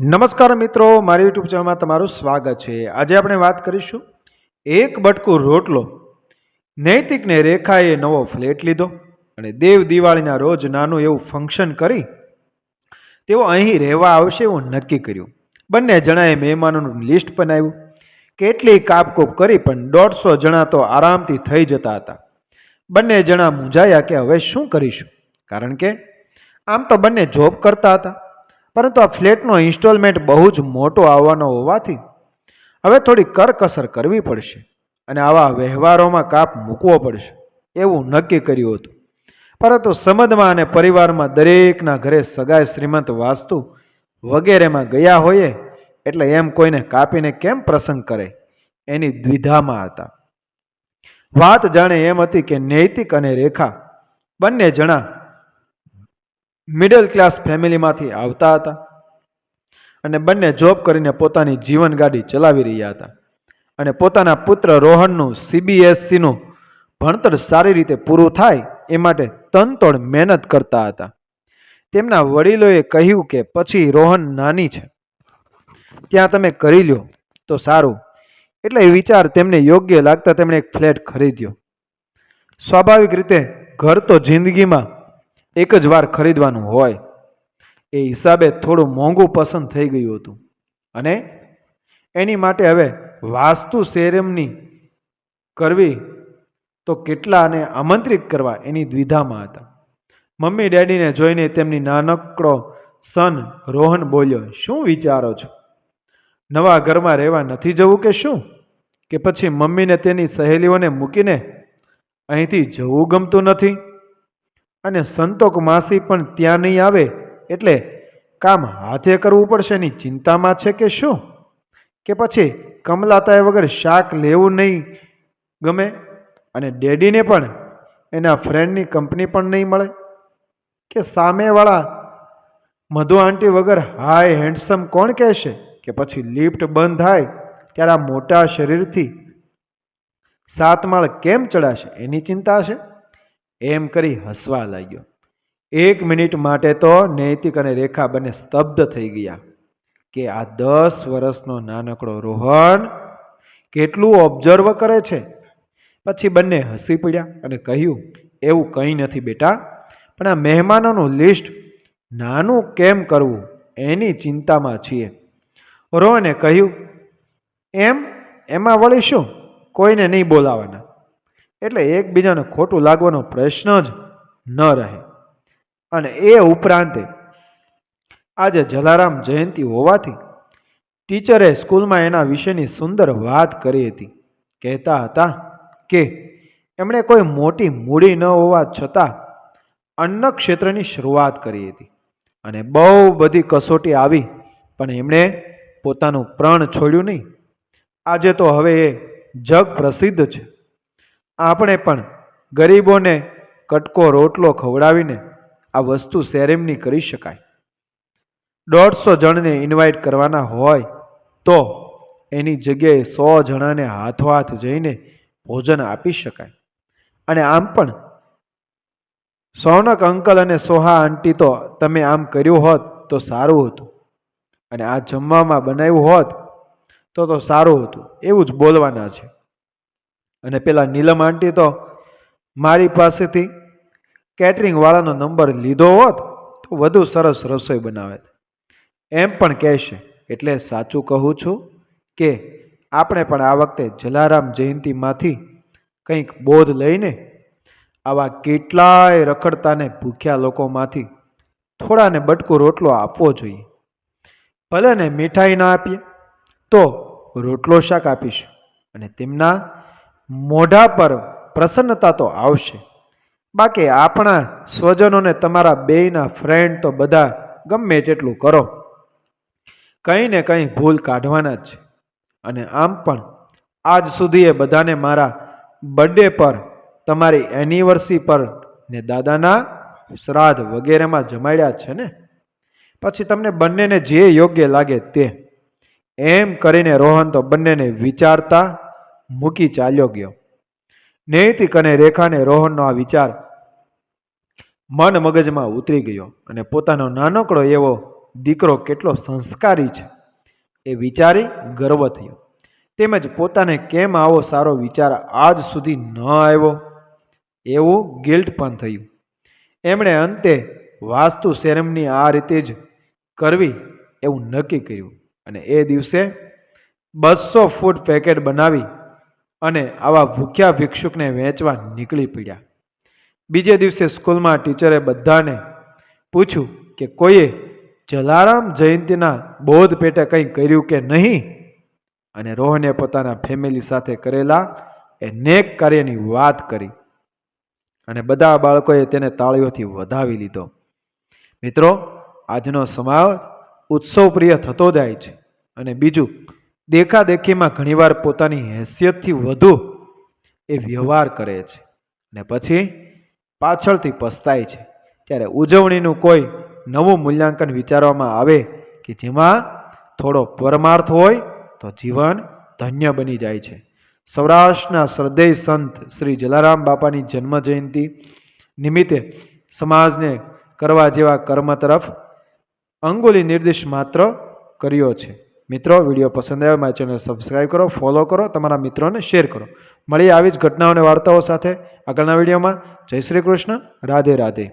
નમસ્કાર મિત્રો, મારી યુટ્યુબ ચેનલમાં તમારું સ્વાગત છે. આજે આપણે વાત કરીશું, એક બટકું રોટલો. નૈતિકને રેખાએ નવો ફ્લેટ લીધો અને દેવ દિવાળીના રોજ નાનું એવું ફંક્શન કરી તેઓ અહીં રહેવા આવશે એવું નક્કી કર્યું. બંને જણાએ મહેમાનોનું લિસ્ટ બનાવ્યું. કેટલી કાપકૂપ કરી પણ દોઢસો જણા તો આરામથી થઈ જતા હતા. બંને જણા મૂંઝાયા કે હવે શું કરીશું? કારણ કે આમ તો બંને જોબ કરતા હતા. પરંતુ આ ફ્લેટનો ઇન્સ્ટોલમેન્ટ બહુ જ મોટો આવવાનો હોવાથી હવે થોડી કરકસર કરવી પડશે અને આવા વ્યવહારોમાં કાપ મૂકવો પડશે. એવું નક્કી કર્યું હતું. પરંતુ સમજમાં અને પરિવારમાં દરેકના ઘરે સગાઈ શ્રીમંત વાસ્તુ વગેરેમાં ગયા હોઈએ એટલે એમ કોઈને કાપીને કેમ પ્રસંગ કરે એની દ્વિધામાં હતા. વાત જાણે એમ હતી કે નૈતિક અને રેખા બંને જણા મિડલ ક્લાસ ફેમિલીમાંથી આવતા હતા અને બંને જોબ કરીને પોતાની જીવનગાડી ચલાવી રહ્યા હતા. અને પોતાના પુત્ર રોહનનું સીબીએસસીનું ભણતર સારી રીતે પૂરું થાય એ માટે તનતોડ મહેનત કરતા હતા. તેમના વડીલોએ કહ્યું કે પછી રોહન નાની છે. ત્યાં તમે કરી લ્યો, તો સારું. એટલે એ વિચાર તેમને યોગ્ય લાગતા તેમણે એક ફ્લેટ ખરીદ્યો. સ્વાભાવિક રીતે ઘર તો જિંદગીમાં એક જ વાર ખરીદવાનું હોય, એ હિસાબે થોડું મોંઘું પસંદ થઈ ગયું હતું. અને એની માટે હવે વાસ્તુ સેરેમની કરવી તો કેટલાને આમંત્રિત કરવા એની દ્વિધામાં હતા. મમ્મી ડેડીને જોઈને તેમની નાનકડો સન રોહન બોલ્યો, શું વિચારો છો? નવા ઘરમાં રહેવા નથી જવું કે શું? કે પછી મમ્મીને તેની સહેલીઓને મૂકીને અહીંથી જવું ગમતું નથી? અને સંતોક માસી પણ ત્યાં નહીં આવે, એટલે કામ હાથે કરવું પડશે એની ચિંતામાં છે કે શું? કે પછી કમલાતાએ વગર શાક લેવું નહીં ગમે અને ડેડીને પણ એના ફ્રેન્ડની કંપની પણ નહીં મળે? કે સામેવાળા મધુ આંટી વગર હાય હેન્ડસમ કોણ કહેશે? કે પછી લિફ્ટ બંધ થાય ત્યારે આ મોટા શરીરથી સાત માળ કેમ ચડાશે? એની ચિંતા છે? એમ કરી હસવા લાગ્યો. એક મિનિટ માટે તો નૈતિક અને રેખા બંને સ્તબ્ધ થઈ ગયા કે આ દસ વર્ષનો નાનકડો રોહન કેટલું ઓબ્ઝર્વ કરે છે? પછી બંને હસી પડ્યા અને કહ્યું, એવું કંઈ નથી બેટા, પણ આ મહેમાનોનું લિસ્ટ નાનું કેમ કરવું? એની ચિંતામાં છીએ. રોહને કહ્યું, એમ? એમાં વળી શું? કોઈને નહીં બોલાવાના. એટલે એકબીજાને ખોટું લાગવાનો પ્રશ્ન જ ન રહે. અને એ ઉપરાંતે આજે જલારામ જયંતિ હોવાથી ટીચરે સ્કૂલમાં એના વિશેની સુંદર વાત કરી હતી. કહેતા હતા કે, એમણે કોઈ મોટી મૂડી ન હોવા છતાં અન્ન ક્ષેત્રની શરૂઆત કરી હતી. અને બહુ બધી કસોટી આવી, પણ એમણે પોતાનું પ્રણ છોડ્યું નહીં. આજે તો હવે એ જગ પ્રસિદ્ધ છે. આપણે પણ ગરીબોને કટકો રોટલો ખવડાવીને આ વસ્તુ સેરેમની કરી શકાય. દોઢસો જણને ઇન્વાઇટ કરવાના હોય તો એની જગ્યાએ સો જણાને હાથો હાથ જઈને ભોજન આપી શકાય. અને આમ પણ સોનક અંકલ અને સોહા આંટી તો તમે આમ કર્યું હોત તો સારું હતું. અને આ જમવામાં બનાવ્યું હોત તો તો સારું હતું. એવું જ બોલવાના છે. અને પેલા નીલમ આંટી તો મારી પાસેથી કેટરિંગવાળાનો નંબર લીધો હોત તો વધુ સરસ રસોઈ બનાવે. એમ પણ કહેશે, એટલે સાચું કહું છું કે આપણે પણ આ વખતે જલારામ જયંતિમાંથી કંઈક બોધ લઈને આવા કેટલાય રખડતાને ભૂખ્યા લોકોમાંથી થોડાને બટકો રોટલો આપવો જોઈએ. ભલે ને મીઠાઈ ના આપીએ, તો રોટલો શાક આપીશું અને તેમના મોઢા પર પ્રસન્નતા તો આવશે. બાકી આપણા સ્વજનોને તમારા બેયના ફ્રેન્ડ તો બધા ગમે તેટલું કરો. કંઈ ને કંઈ ભૂલ કાઢવાના જ છે. અને આમ પણ આજ સુધી એ બધાને મારા બર્થડે પર, તમારી એનિવર્સરી પર ને દાદાના શ્રાદ્ધ વગેરેમાં જમાડ્યા છે ને? પછી તમને બંનેને જે યોગ્ય લાગે તે. એમ કરીને રોહન તો બંનેને વિચારતા મૂકી ચાલ્યો ગયો. નૈતિક અને રેખાને રોહનનો આ વિચાર મન મગજમાં ઉતરી ગયો અને પોતાનો નાનકડો એવો દીકરો કેટલો સંસ્કારી છે એ વિચારી ગર્વ થયો. તેમજ પોતાને કેમ આવો સારો વિચાર આજ સુધી ન આવ્યો એવું ગિલ્ટ પણ થયું. એમણે અંતે વાસ્તુ સેરેમની આ રીતે જ કરવી એવું નક્કી કર્યું અને એ દિવસે બસો ફૂટ પેકેટ બનાવી અને આવા ભૂખ્યા ભિક્ષુકને વેચવા નીકળી પડ્યા. બીજે દિવસે સ્કૂલમાં ટીચરે બધાને પૂછ્યું કે, કોઈએ જલારામ જયંતીના બોધ પેટે કંઈ કર્યું કે નહીં? અને રોહને પોતાના ફેમિલી સાથે કરેલા એ નેક કાર્યની વાત કરી અને બધા બાળકોએ તેને તાળીઓથી વધાવી લીધો. મિત્રો, આજનો સમાજ ઉત્સવપ્રિય થતો જાય છે અને બીજું દેખાદેખીમાં ઘણીવાર પોતાની હેસિયતથી વધુ એ વ્યવહાર કરે છે અને પછી પાછળથી પસ્તાય છે. ત્યારે ઉજવણીનું કોઈ નવું મૂલ્યાંકન વિચારવામાં આવે કે જેમાં થોડો પરમાર્થ હોય તો જીવન ધન્ય બની જાય છે. સૌરાષ્ટ્રના શ્રદ્ધેય સંત શ્રી જલારામ બાપાની જન્મ જયંતિ નિમિત્તે સમાજને કરવા જેવા કર્મ તરફ અંગુલી નિર્દેશ માત્ર કર્યો છે. મિત્રો, વીડિયો પસંદ આવ્યો મારી ચેનલ સબસ્ક્રાઈબ કરો ફોલો કરો, તમારા મિત્રોને શેર કરો. મળીએ આવી જ ઘટનાઓ અને વાર્તાઓ સાથે આગળના વિડીયોમાં. જય શ્રી કૃષ્ણ, રાધે રાધે.